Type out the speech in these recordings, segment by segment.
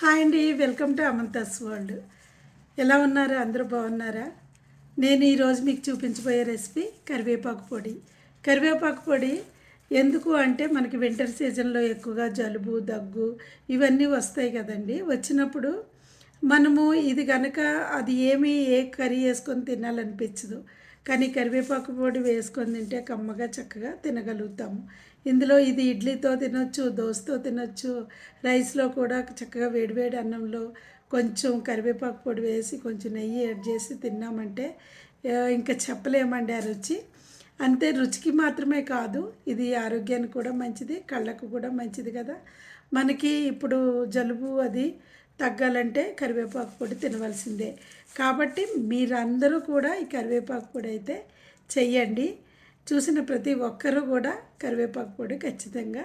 Hi అండి welcome to అమంతాస్ world. ఎలా ఉన్నారు? అందరూ బాగున్నారా? నేను ఈరోజు మీకు చూపించబోయే రెసిపీ కరివేపాకు పొడి. కరివేపాకు పొడి ఎందుకు అంటే మనకి వింటర్ సీజన్లో ఎక్కువగా జలుబు దగ్గు ఇవన్నీ వస్తాయి కదండి. వచ్చినప్పుడు మనము ఇది కనుక అది ఏమి ఏ కర్రీ వేసుకొని తినాలనిపించదు. కానీ కరివేపాకు పొడి వేసుకొని తింటే కమ్మగా చక్కగా తినగలుగుతాము. ఇందులో ఇది ఇడ్లీతో తినొచ్చు దోశతో తినొచ్చు రైస్లో కూడా చక్కగా వేడివేడి అన్నంలో కొంచెం కరివేపాకు పొడి వేసి కొంచెం నెయ్యి యాడ్ చేసి తిన్నామంటే ఇంకా చెప్పలేమండి ఆ రుచి. అంతే రుచికి మాత్రమే కాదు ఇది ఆరోగ్యానికి కూడా మంచిది కళ్ళకు కూడా మంచిది కదా. మనకి ఇప్పుడు జలుబు అది తగ్గాలంటే కరివేపాకు పొడి తినవలసిందే. కాబట్టి మీరందరూ కూడా ఈ కరివేపాకు పొడి అయితే చెయ్యండి. చూసిన ప్రతి ఒక్కరూ కూడా కరివేపాకు పొడి ఖచ్చితంగా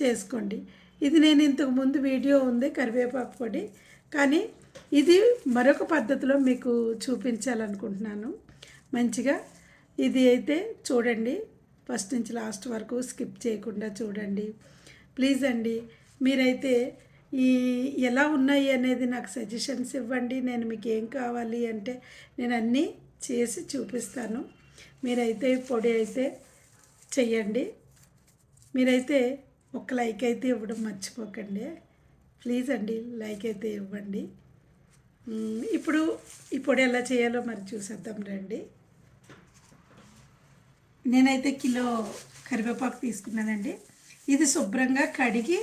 చేసుకోండి. ఇది నేను ఇంతకు ముందు వీడియో ఉంది కరివేపాకు పొడి. కానీ ఇది మరొక పద్ధతిలో మీకు చూపించాలనుకుంటున్నాను. మంచిగా ఇది అయితే చూడండి. ఫస్ట్ నుంచి లాస్ట్ వరకు స్కిప్ చేయకుండా చూడండి. ప్లీజ్ అండి మీరైతే ఈ ఎలా ఉన్నాయి అనేది నాకు సజెషన్స్ ఇవ్వండి. నేను మీకు ఏం కావాలి అంటే నేను అన్నీ చేసి చూపిస్తాను. మీరైతే పొడి అయితే చెయ్యండి. మీరైతే ఒక లైక్ అయితే ఇవ్వడం మర్చిపోకండి. ప్లీజ్ అండి లైక్ అయితే ఇవ్వండి. ఇప్పుడు ఈ పొడి ఎలా చేయాలో మరి చూసేద్దాం రండి. నేనైతే కిలో కరివేపాకు తీసుకున్నానండి. ఇది శుభ్రంగా కడిగి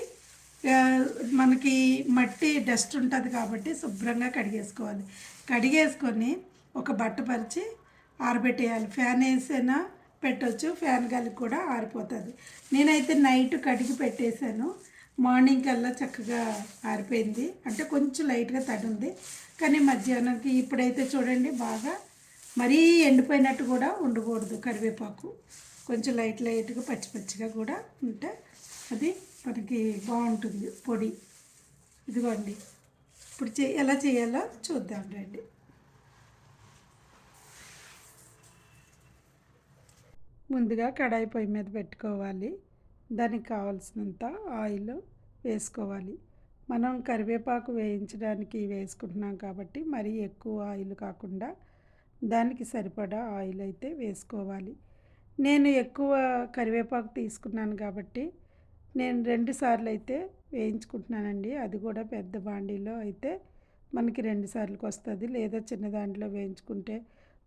మనకి మట్టి డస్ట్ ఉంటుంది కాబట్టి శుభ్రంగా కడిగేసుకోవాలి. కడిగేసుకొని ఒక బట్ట పరిచి ఆరబెట్టేయాలి. ఫ్యాన్ వేసైనా పెట్టొచ్చు ఫ్యాన్ గాలికి కూడా ఆరిపోతుంది. నేనైతే నైట్ కడిగి పెట్టేశాను. మార్నింగ్ కల్లా చక్కగా ఆరిపోయింది. అంటే కొంచెం లైట్గా తడి ఉంది కానీ మధ్యాహ్నంకి ఇప్పుడైతే చూడండి బాగా మరీ ఎండిపోయినట్టు కూడా ఉండకూడదు కరివేపాకు. కొంచెం లైట్ లైట్గా పచ్చి పచ్చిగా కూడా ఉంటే అది మనకి బాగుంటుంది. పొడి. ఇదిగోండి. ఇప్పుడు చే ఎలా చేయాలో చూద్దాం రండి. ముందుగా కడాయి పొయ్యి మీద పెట్టుకోవాలి. దానికి కావాల్సినంత ఆయిల్ వేసుకోవాలి. మనం కరివేపాకు వేయించడానికి వేసుకుంటున్నాం కాబట్టి మరీ ఎక్కువ ఆయిల్ కాకుండా దానికి సరిపడా ఆయిల్ అయితే వేసుకోవాలి. నేను ఎక్కువ కరివేపాకు తీసుకున్నాను కాబట్టి నేను రెండు సార్లు అయితే వేయించుకుంటున్నానండి. అది కూడా పెద్ద బాండీలో అయితే మనకి రెండు సార్లకు వస్తుంది. లేదా చిన్న దాంట్లో వేయించుకుంటే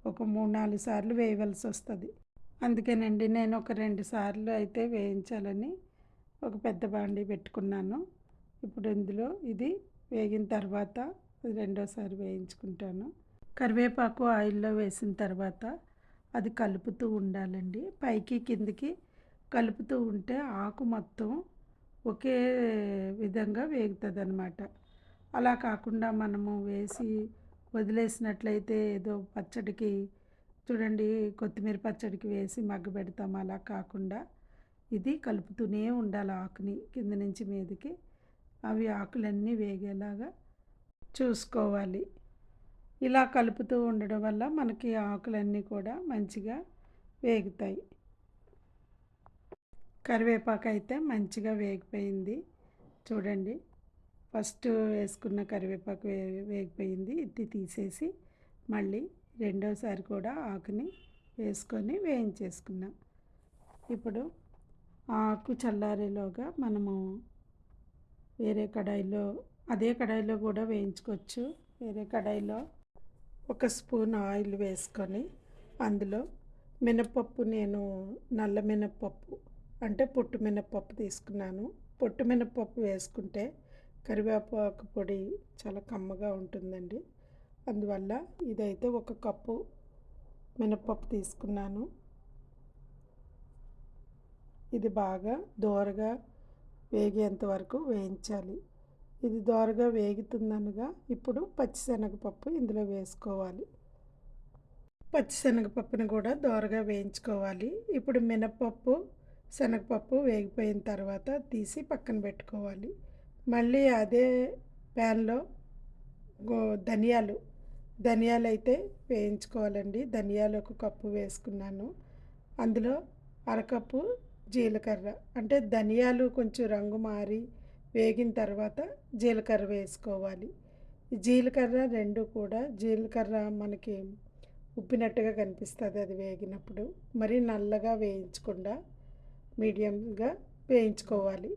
ఒక మూడు నాలుగు సార్లు వేయవలసి వస్తుంది. అందుకేనండి నేను ఒక రెండు సార్లు అయితే వేయించాలని ఒక పెద్ద బాండీ పెట్టుకున్నాను. ఇప్పుడు ఇందులో ఇది వేగిన తర్వాత రెండోసారి వేయించుకుంటాను. కరివేపాకు ఆయిల్లో వేసిన తర్వాత అది కలుపుతూ ఉండాలండి. పైకి కిందికి కలుపుతూ ఉంటే ఆకు మొత్తం ఒకే విధంగా వేగుతుంది అనమాట అలా కాకుండా మనము వేసి వదిలేసినట్లయితే ఏదో పచ్చడికి చూడండి కొత్తిమీర పచ్చడికి వేసి మగ్గ పెడతాం. అలా కాకుండా ఇది కలుపుతూనే ఉండాలి ఆకుని కింద నుంచి మీదకి. అవి ఆకులన్నీ వేగేలాగా చూసుకోవాలి. ఇలా కలుపుతూ ఉండడం వల్ల మనకి ఆకులన్నీ కూడా మంచిగా వేగుతాయి. కరివేపాకు అయితే మంచిగా వేగిపోయింది. చూడండి ఫస్ట్ వేసుకున్న కరివేపాకు వే వేగిపోయింది. ఇది తీసేసి మళ్ళీ రెండోసారి కూడా ఆకుని వేసుకొని వేయించేసుకున్నాం. ఇప్పుడు ఆ ఆకు చల్లారేలోగా మనము వేరే కడాయిలో అదే కడాయిలో కూడా వేయించుకోవచ్చు. వేరే కడాయిలో ఒక స్పూన్ ఆయిల్ వేసుకొని అందులో మినపప్పు నేను నల్ల మినపప్పు అంటే పొట్టు మినపప్పు తీసుకున్నాను. పొట్టు మినపప్పు వేసుకుంటే కరివేపాకు పొడి చాలా కమ్మగా ఉంటుందండి. అందువల్ల ఇదైతే ఒక కప్పు మినపప్పు తీసుకున్నాను. ఇది బాగా దోరగా వేగేంత వరకు వేయించాలి. ఇది దోరగా వేగుతుందనగా ఇప్పుడు పచ్చిశనగపప్పు ఇందులో వేసుకోవాలి. పచ్చిశనగపప్పుని కూడా దోరగా వేయించుకోవాలి. ఇప్పుడు మినపప్పు శనగపప్పు వేగిపోయిన తర్వాత తీసి పక్కన పెట్టుకోవాలి. మళ్ళీ అదే ప్యాన్లో గో ధనియాలు ధనియాలు అయితే వేయించుకోవాలండి. ధనియాలు ఒక కప్పు వేసుకున్నాను. అందులో అరకప్పు జీలకర్ర. అంటే ధనియాలు కొంచెం రంగు మారి వేగిన తర్వాత జీలకర్ర వేసుకోవాలి. జీలకర్ర రెండు కూడా జీలకర్ర మనకి ఉప్పినట్టుగా కనిపిస్తుంది అది వేగినప్పుడు. మరి నల్లగా వేయించకుండా మీడియంగా వేయించుకోవాలి.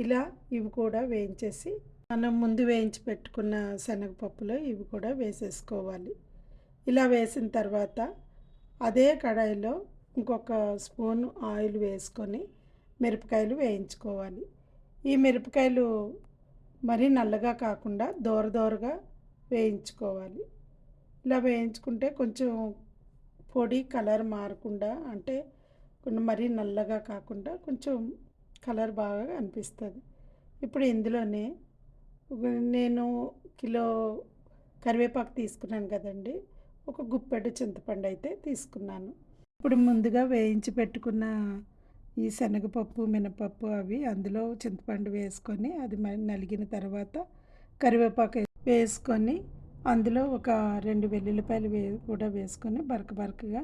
ఇలా ఇవి కూడా వేయించేసి మనం ముందు వేయించి పెట్టుకున్న శనగపప్పులో ఇవి కూడా వేసేసుకోవాలి. ఇలా వేసిన తర్వాత అదే కడాయిలో ఇంకొక స్పూన్ ఆయిల్ వేసుకొని మిరపకాయలు వేయించుకోవాలి. ఈ మిరపకాయలు మరీ నల్లగా కాకుండా దూర దూరగా వేయించుకోవాలి. ఇలా వేయించుకుంటే కొంచెం పొడి కలర్ మారకుండా అంటే కొంచెం మరీ నల్లగా కాకుండా కొంచెం కలర్ బాగా అనిపిస్తుంది. ఇప్పుడు ఇందులోనే నేను కిలో కరివేపాకు తీసుకున్నాను కదండి. ఒక గుప్పెడు చింతపండు అయితే తీసుకున్నాను. ఇప్పుడు ముందుగా వేయించి పెట్టుకున్న ఈ శనగపప్పు మినపప్పు అవి అందులో చింతపండు వేసుకొని అది నలిగిన తర్వాత కరివేపాకు వేసుకొని అందులో ఒక రెండు వెల్లుల్లిపాయలు వే కూడా వేసుకొని బరక బరకగా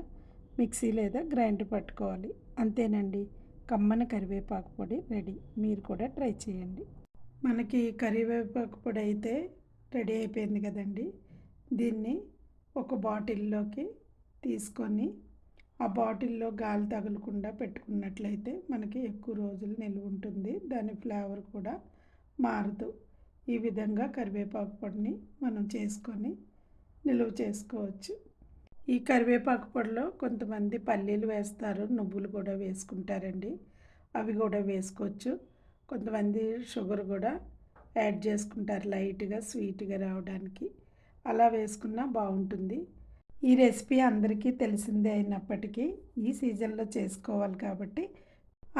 మిక్సీ లేదా గ్రైండర్ పట్టుకోవాలి. అంతేనండి. కమ్మన కరివేపాకు పొడి రెడీ. మీరు కూడా ట్రై చేయండి. మనకి కరివేపాకు పొడి అయితే రెడీ అయిపోయింది కదండి. దీన్ని ఒక బాటిల్లోకి తీసుకొని ఆ బాటిల్లో గాలి తగలకుండా పెట్టుకున్నట్లయితే మనకి ఎక్కువ రోజులు నిల్వ ఉంటుంది. దాని ఫ్లేవర్ కూడా మారదు. ఈ విధంగా కరివేపాకు పొడిని మనం చేసుకొని నిల్వ చేసుకోవచ్చు. ఈ కరివేపాకు పొడిలో కొంతమంది పల్లీలు వేస్తారు నువ్వులు కూడా వేసుకుంటారండి. అవి కూడా వేసుకోవచ్చు. కొంతమంది షుగర్ కూడా యాడ్ చేసుకుంటారు లైట్గా స్వీట్గా రావడానికి. అలా వేసుకున్నా బాగుంటుంది. ఈ రెసిపీ అందరికీ తెలిసిందే అయినప్పటికీ ఈ సీజన్లో చేసుకోవాలి కాబట్టి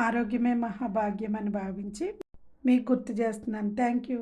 ఆరోగ్యమే మహాభాగ్యం అని భావించి మీకు గుర్తు చేస్తున్నాను. Thank you.